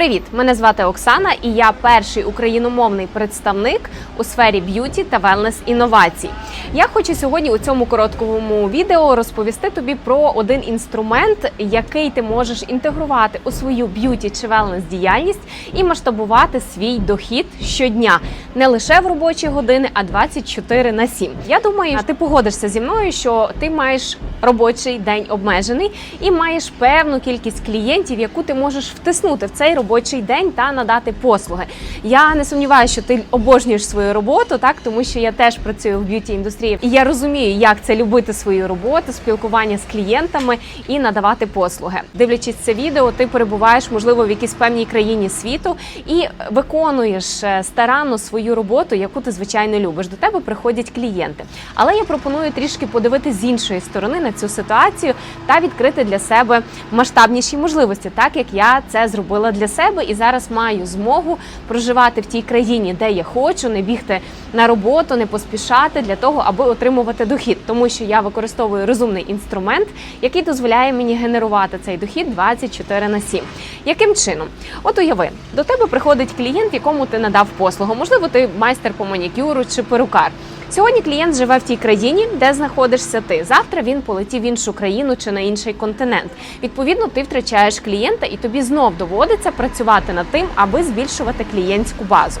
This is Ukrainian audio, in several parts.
Привіт! Мене звати Оксана, і я перший україномовний представник у сфері б'юті та велнес інновацій. Я хочу сьогодні у цьому короткому відео розповісти тобі про один інструмент, який ти можеш інтегрувати у свою б'юті чи велнес діяльність і масштабувати свій дохід щодня, не лише в робочі години, а 24 на 7. Я думаю, ти погодишся зі мною, що ти маєш робочий день обмежений і маєш певну кількість клієнтів, яку ти можеш втиснути в цей робочий день та надати послуги. Я не сумніваюся, що ти обожнюєш свою роботу, так тому що я теж працюю в б'юті індустрії, і я розумію, як це любити свою роботу, спілкування з клієнтами і надавати послуги. Дивлячись це відео, ти перебуваєш, можливо, в якійсь певній країні світу і виконуєш е, старанно свою роботу, яку ти звичайно любиш. До тебе приходять клієнти. Але я пропоную трішки подивитися з іншої сторони на цю ситуацію та відкрити для себе масштабніші можливості, так як я це зробила для себе і зараз маю змогу проживати в тій країні, де я хочу, не бігти на роботу, не поспішати для того, аби отримувати дохід, тому що я використовую розумний інструмент, який дозволяє мені генерувати цей дохід 24 на 7. Яким чином? От уяви, до тебе приходить клієнт, якому ти надав послугу. Можливо, ти майстер по манікюру чи перукар. Сьогодні клієнт живе в тій країні, де знаходишся ти. Завтра він полетів в іншу країну чи на інший континент. Відповідно, ти втрачаєш клієнта, і тобі знов доводиться працювати над тим, аби збільшувати клієнтську базу.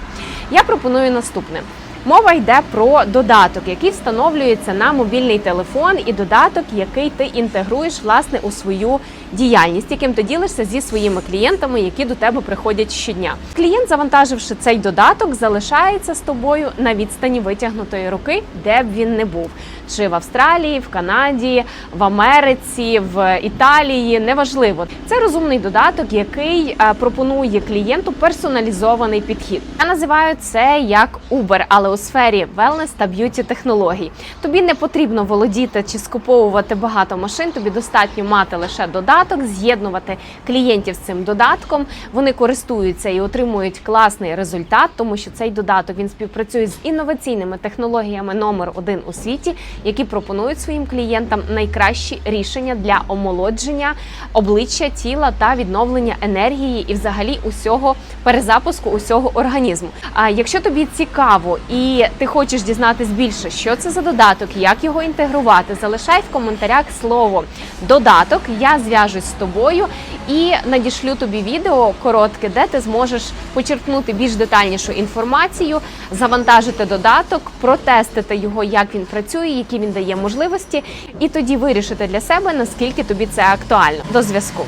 Я пропоную наступне. Мова йде про додаток, який встановлюється на мобільний телефон, і додаток, який ти інтегруєш власне у свою діяльність, яким ти ділишся зі своїми клієнтами, які до тебе приходять щодня. Клієнт, завантаживши цей додаток, залишається з тобою на відстані витягнутої руки, де б він не був. Чи в Австралії, в Канаді, в Америці, в Італії неважливо. Це розумний додаток, який е, пропонує клієнту персоналізований підхід. Я називаю це як Uber, але у сфері wellness та б'юті технологій. Тобі не потрібно володіти чи скуповувати багато машин. Тобі достатньо мати лише додаток, з'єднувати клієнтів з цим додатком. Вони користуються і отримують класний результат, тому що цей додаток він співпрацює з інноваційними технологіями номер один у світі, які пропонують своїм клієнтам найкращі рішення для омолодження обличчя, тіла та відновлення енергії і, взагалі, усього перезапуску усього організму. А якщо тобі цікаво і ти хочеш дізнатись більше, що це за додаток, як його інтегрувати, залишай в коментарях слово додаток. Я зв'яжусь з тобою і надішлю тобі відео коротке, де ти зможеш почерпнути більш детальнішу інформацію, завантажити додаток, протестити його, як він працює, які він дає можливості, і тоді вирішити для себе наскільки тобі це актуально. До зв'язку.